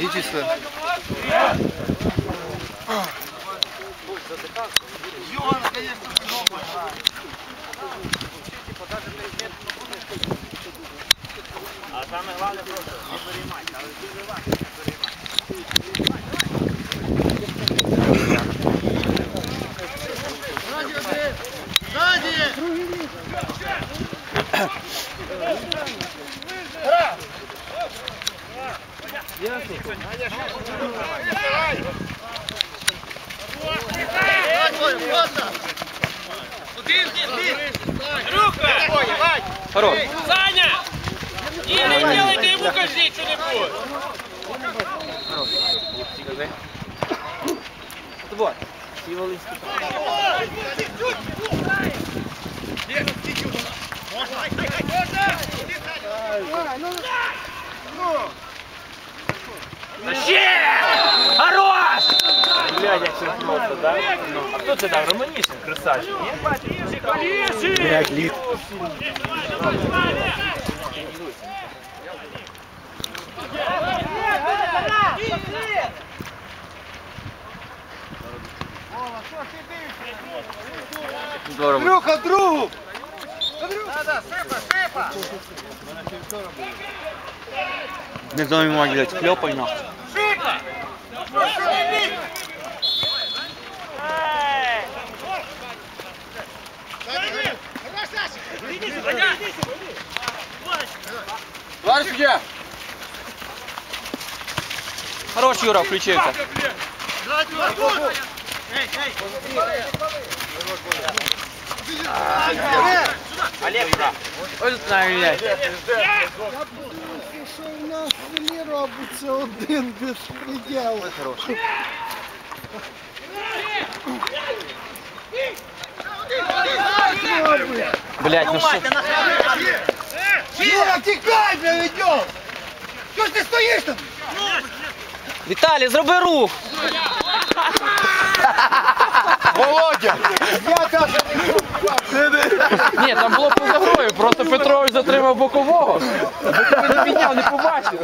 Иди сюда. А саме головне просто не переймати, але дуже важко не переймати. Хорош. Саня! И не делайте ему каждый что-нибудь! Скажи. Вот. Всі волинські. Та ще! Хорош! Блядь, це просто, да? Ну, а хто це дав? Романішин, красавчик. Блядь, лид. Здорово. Андрюха, другу! Не знаю, ему блядь, клепай нахуй. Судья! Хорош, Юра, включився. Олег, Юра. Ось знаю, блядь. Що в нас селі робиться один безпреділ. Блядь, ну що? давай приведем! Чего ж ты стоишь там? Віталій, зроби рух! Володя! Я даже Ні, там було по грою, просто Петрович затримав бокового, бо тебе не підняв, не побачив.